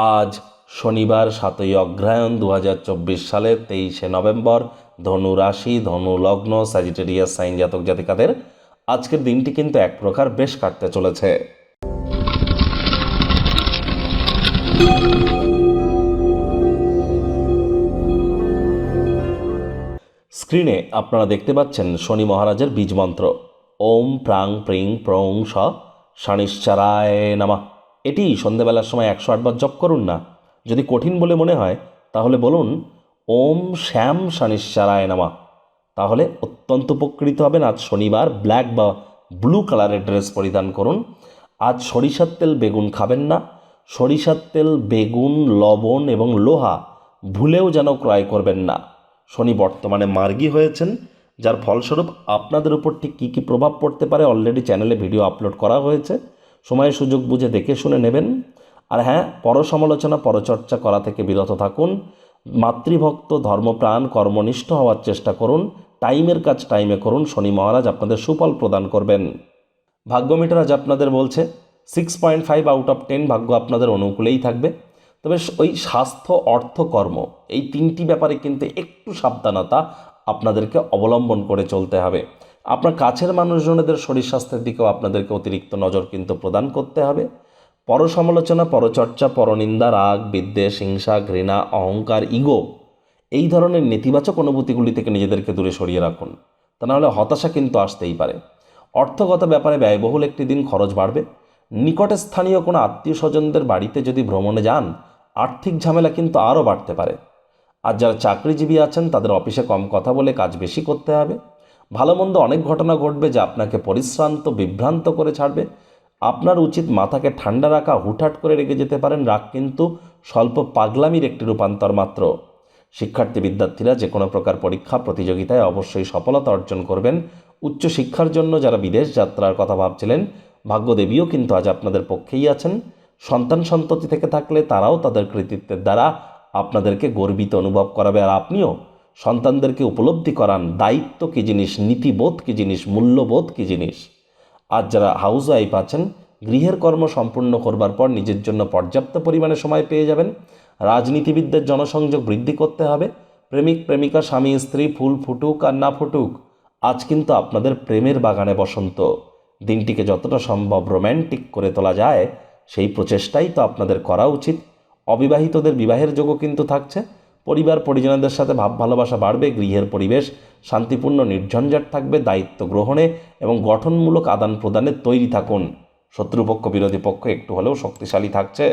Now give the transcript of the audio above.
আজ শনিবার সাতই অগ্রহায়ণ দু হাজার চব্বিশ সালের তেইশে নভেম্বর, ধনু রাশি, ধনু লগ্ন স্যাজিটেরিয়াস সাইন জাতক জাতিকাদের আজকের দিনটি কিন্তু এক প্রকার বেশ কাটতে চলেছে। স্ক্রিনে আপনারা দেখতে পাচ্ছেন শনি মহারাজের বীজ মন্ত্র। ওম প্রাং প্রিং প্রং স শনিশ্চারায় নামা। এটি সন্ধেবেলার সময় একশো আটবার জপ করুন না। যদি কঠিন বলে মনে হয়, তাহলে বলুন, ওম শ্যাম শনিশ্চারায় নামা। তাহলে অত্যন্ত উপকৃত হবেন আজ শনিবার ব্ল্যাক বা ব্লু কালারের ড্রেস পরিধান করুন। আজ সরিষার তেল বেগুন খাবেন না। সরিষার তেল, বেগুন, লবণ এবং লোহা ভুলেও যেন ক্রয় করবেন না। শনি বর্তমানে মার্গী হয়েছেন, যার ফলস্বরূপ আপনাদের উপর ঠিক কী কী প্রভাব পড়তে পারে অলরেডি চ্যানেলে ভিডিও আপলোড করা হয়েছে। সময় সুযোগ বুঝে দেখে শুনে নেবেন। আর হ্যাঁ পরসমালোচনা, পরচর্চা করা থেকে বিরত থাকুন। মাতৃভক্ত, ধর্মপ্রাণ, কর্মনিষ্ঠ হওয়ার চেষ্টা করুন। টাইমের কাজ টাইমে করুন। শনি মহারাজ আপনাদের সুফল প্রদান করবেন। ভাগ্যমিটার আজ আপনাদের বলছে six point five out of ten ভাগ্য আপনাদের অনুকূলেই থাকবে। তবে ওই স্বাস্থ্য, অর্থ, কর্ম এই তিনটি ব্যাপারে কিন্তু একটু সাবধানতা আপনাদেরকে অবলম্বন করে চলতে হবে। আপনার কাছের মানুষজনেদের শরীর স্বাস্থ্যের দিকেও আপনাদেরকে অতিরিক্ত নজর কিন্তু প্রদান করতে হবে। পরসমালোচনা, পরচর্চা, পরনিন্দা, রাগ, বিদ্বেষ, হিংসা, ঘৃণা, অহংকার, ইগো এই ধরনের নেতিবাচক অনুভূতিগুলি থেকে নিজেদেরকে দূরে সরিয়ে রাখুন। তা নাহলে হতাশা কিন্তু আসতেই পারে। অর্থগত ব্যাপারে ব্যয়বহুল একটি দিন খরচ বাড়বে। নিকটে স্থানীয় কোনো আত্মীয় স্বজনদের বাড়িতে যদি ভ্রমণে যান, আর্থিক ঝামেলা কিন্তু আরও বাড়তে পারে। আর যারা চাকরিজীবী আছেন, তাদের অফিসে কম কথা বলে কাজ বেশি করতে হবে। ভালো মন্দ অনেক ঘটনা ঘটবে যা আপনাকে পরিশ্রান্ত, বিভ্রান্ত করে ছাড়বে। আপনার উচিত মাথাকে ঠান্ডা রাখা, হুটহাট করে রেগে যেতে পারেন। রাগ কিন্তু স্বল্প পাগলামির একটি রূপান্তর মাত্র। শিক্ষার্থী, বিদ্যার্থীরা যে কোনো প্রকার পরীক্ষা, প্রতিযোগিতায় অবশ্যই সফলতা অর্জন করবেন। উচ্চ শিক্ষার জন্য যারা বিদেশ যাত্রার কথা ভাবছিলেন, ভাগ্যদেবীও কিন্তু আজ আপনাদের পক্ষেই আছেন। সন্তান সন্ততি থেকে থাকলে তারাও তাদের কৃতিত্বের দ্বারা আপনাদেরকে গর্বিত অনুভব করাবে। আর আপনিও সন্তানদেরকে উপলব্ধি করান, দায়িত্ব কী জিনিস, নীতিবোধ কী জিনিস, মূল্যবোধ কী জিনিস? আজ যারা হাউস ওয়াইফ আছেন, গৃহের কর্ম সম্পূর্ণ করবার পর নিজের জন্য পর্যাপ্ত পরিমাণে সময় পেয়ে যাবেন। রাজনীতিবিদদের জনসংযোগ বৃদ্ধি করতে হবে। প্রেমিক, প্রেমিকা, স্বামী, স্ত্রী, ফুল ফুটুক আর না ফুটুক, আজ কিন্তু আপনাদের প্রেমের বাগানে বসন্ত। দিনটিকে যতটা সম্ভব রোম্যান্টিক করে তোলা যায়, সেই প্রচেষ্টাই তো আপনাদের করা উচিত। অবিবাহিতদের বিবাহের যোগও কিন্তু থাকছে। পরিবার পরিজনদের সাথে ভাব ভালোবাসা বাড়বে, গৃহের পরিবেশ শান্তিপূর্ণ, নির্ঝঞ্ঝাট থাকবে, দায়িত্ব গ্রহণে এবং গঠনমূলক আদান প্রদানে তৈরি থাকুন। শত্রুপক্ষ, বিরোধী পক্ষ একটু হলেও শক্তিশালী থাকছে।